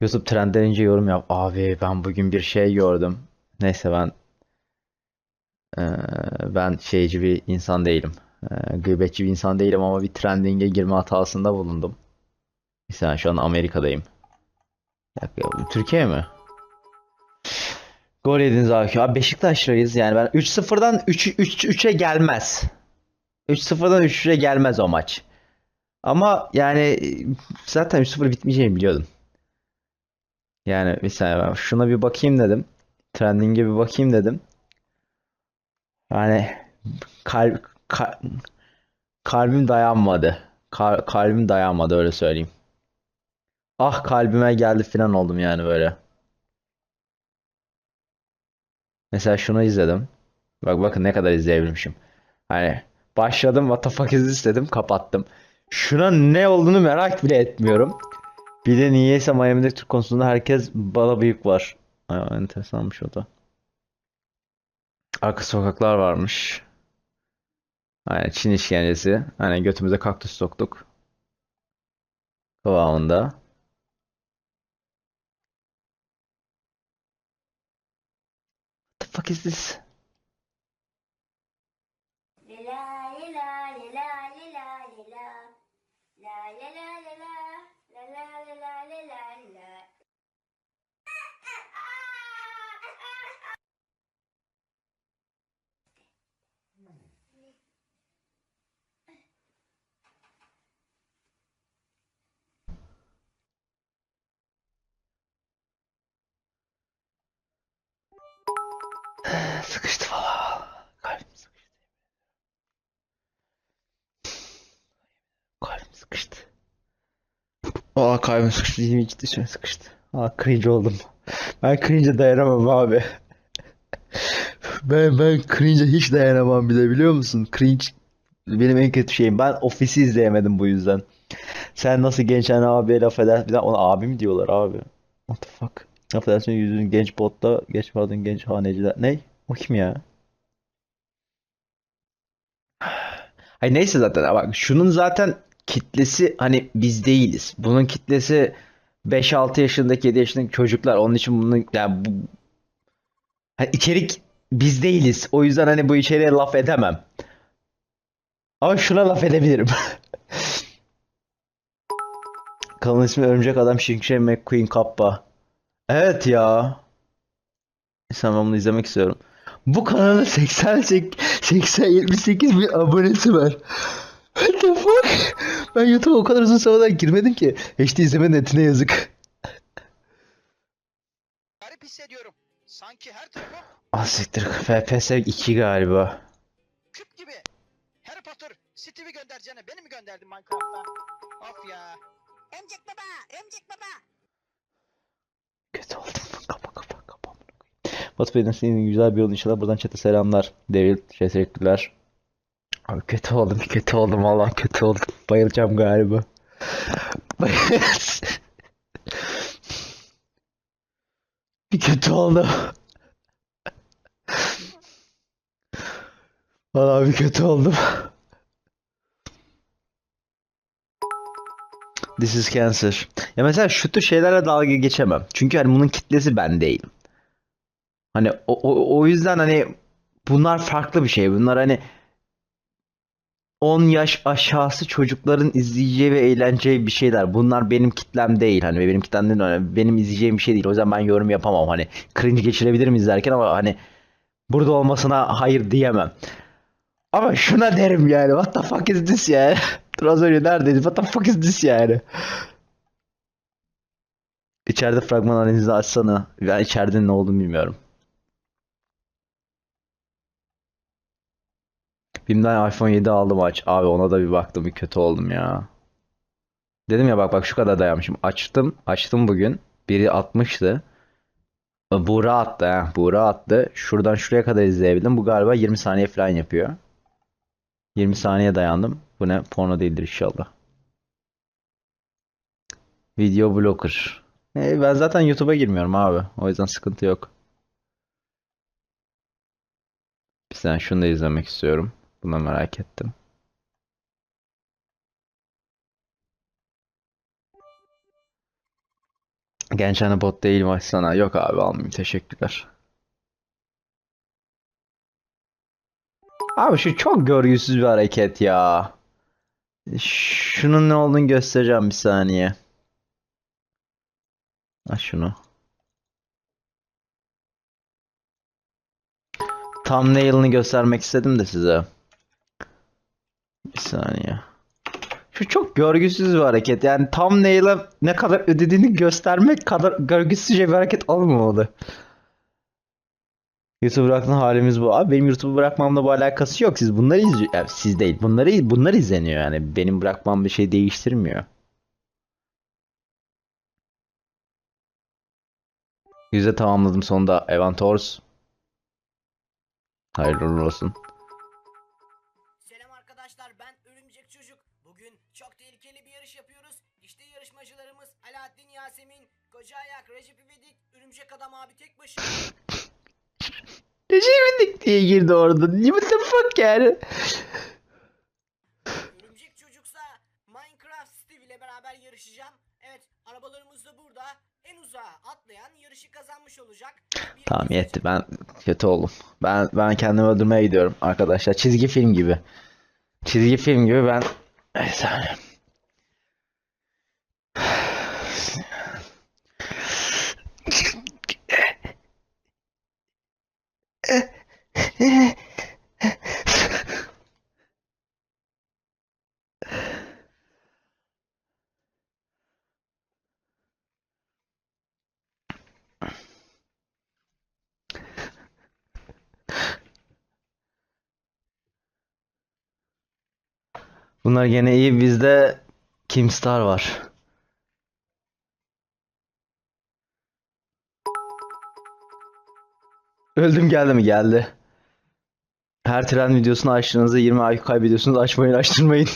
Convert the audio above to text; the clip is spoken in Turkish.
YouTube trend denince yorum yap. Abi ben bugün bir şey gördüm. Neyse ben eee, ben şeyci bir insan değilim. Eee, gıybetçi bir insan değilim ama bir trending'e girme hatasında bulundum. Mesela şu an Amerika'dayım. Türkiye mi? Gol yediniz abi. Abi Beşiktaşlıyız yani ben 3-0'dan 3 3 3'e gelmez. 3-0'dan 3'e gelmez o maç. Ama yani e, zaten 3-0 bitmeyeceğini biliyordum. Yani bir saniye ben şuna bir bakayım dedim. Trending'e bir bakayım dedim. Yani kalp ka- kalbim dayanmadı. Kal- kalbim dayanmadı öyle söyleyeyim. Ah kalbime geldi falan oldum yani böyle. Mesela şunu izledim. Bak bakın ne kadar izleyebilmişim. Hani başladım what the fuck is this dedim kapattım. Şuna ne olduğunu merak bile etmiyorum. Bir de niyeyse Miami'de Türk konusunda herkes bala büyük var. Ay, enteresanmış o da. Arka sokaklar varmış. Aynen Çin işkencesi. Aynen götümüze kaktüs soktuk. Kıvamında. What the fuck is this? Sıkıştı valla. Kalbim sıkıştı. Kalbim sıkıştı. Aa kalbim sıkıştı. Yemin ciddi söylüyorum sıkıştı. Aa cringe oldum. Ben cringe'e dayanamam abi. Ben ben cringe'e hiç dayanamam bile biliyor musun? Cringe benim en kötü şeyim. Ben Office'i izleyemedim bu yüzden. Sen nasıl gençken abiye laf eder? Bir de ona abi mi diyorlar abi? What the fuck? Affedersin yüzün genç botta geç pardon genç haneciler. Ne? O kim ya? Hayır neyse zaten bak şunun zaten kitlesi hani biz değiliz. Bunun kitlesi 5-6 yaşındaki 7 yaşındaki çocuklar. Onun için bunun yani bu hani içerik biz değiliz. O yüzden hani bu içeriğe laf edemem. Ama şuna laf edebilirim. Kanalın ismi Örümcek Adam Shing McQueen Kappa. Evet ya. Sen ben bunu izlemek istiyorum. Bu kanalın 88 80 78 bin abonesi var. What the fuck? Ben YouTube'a o kadar uzun zamandan girmedim ki. HD izleme netine yazık. Garip hissediyorum. Sanki her tarafım Ah siktir. FPS 2 galiba. küp gibi. Harry Potter, Steve'i göndereceğine beni mi gönderdin Minecraft'a? Of ya. Emcek baba, emcek baba. Kötü oldum. Bey'den senin güzel bir yol inşallah. Buradan çete selamlar. Şey teşekkürler. Abi kötü oldum. Kötü oldum. Vallahi kötü oldum. Bayılacağım galiba. Bir kötü oldum. Vallahi bir kötü oldum. This is cancer. Ya mesela şu tür şeylerle dalga geçemem. Çünkü hani bunun kitlesi ben değilim. Hani o, o, o yüzden hani bunlar farklı bir şey. Bunlar hani 10 yaş aşağısı çocukların izleyeceği ve eğleneceği bir şeyler. Bunlar benim kitlem değil. Hani benim kitlem değil. Hani benim izleyeceğim bir şey değil. O yüzden ben yorum yapamam. Hani cringe geçirebilirim izlerken ama hani burada olmasına hayır diyemem. Ama şuna derim yani. What the fuck is this yani? Dur az önce neredeydi? What the fuck is this yani? İçeride fragman analizi açsana. Ben içeride ne olduğunu bilmiyorum. Bim'den iPhone 7 aldım aç. Abi ona da bir baktım bir kötü oldum ya. Dedim ya bak bak şu kadar dayanmışım. Açtım. Açtım bugün. Biri atmıştı. Buğra attı ha. Buğra attı. Şuradan şuraya kadar izleyebildim. Bu galiba 20 saniye falan yapıyor. 20 saniye dayandım. Bu ne? Porno değildir inşallah. Video blocker. E, ben zaten YouTube'a girmiyorum abi. O yüzden sıkıntı yok. Bir saniye şunu da izlemek istiyorum. Bunu merak ettim. Genç hani bot değilim açsana. Yok abi almayayım teşekkürler. Abi şu çok görgüsüz bir hareket ya. Şunun ne olduğunu göstereceğim bir saniye. Ha şunu. Thumbnail'ını göstermek istedim de size. Bir saniye. Şu çok görgüsüz bir hareket. Yani thumbnail'a ne kadar ödediğini göstermek kadar görgüsüzce bir hareket olmamalı. YouTube bırakma halimiz bu. Abi benim YouTube'u bırakmamla bu alakası yok. Siz bunları izliyor. Yani siz değil. Bunları bunlar izleniyor yani. Benim bırakmam bir şey değiştirmiyor. Yüze tamamladım sonunda. Evan Tors. Hayırlı olsun. Yasemin, Koca Ayak, Recep İvedik, Örümcek Adam abi tek başına. Recep diye girdi orada. What the fuck yani? Örümcek Çocuksa Minecraft Steve ile beraber yarışacağım. Evet arabalarımız da burada. En uzağa atlayan yarışı kazanmış olacak. Bir Tamam yetti. Ben kötü oldum. Ben ben kendimi öldürmeye gidiyorum arkadaşlar. Çizgi film gibi. Çizgi film gibi ben bir Bunlar gene iyi. Bizde Kimstar var. Öldüm geldi mi? Geldi. Her tren videosunu açtığınızda 20 IQ kaybediyorsunuz. Açmayın, açtırmayın.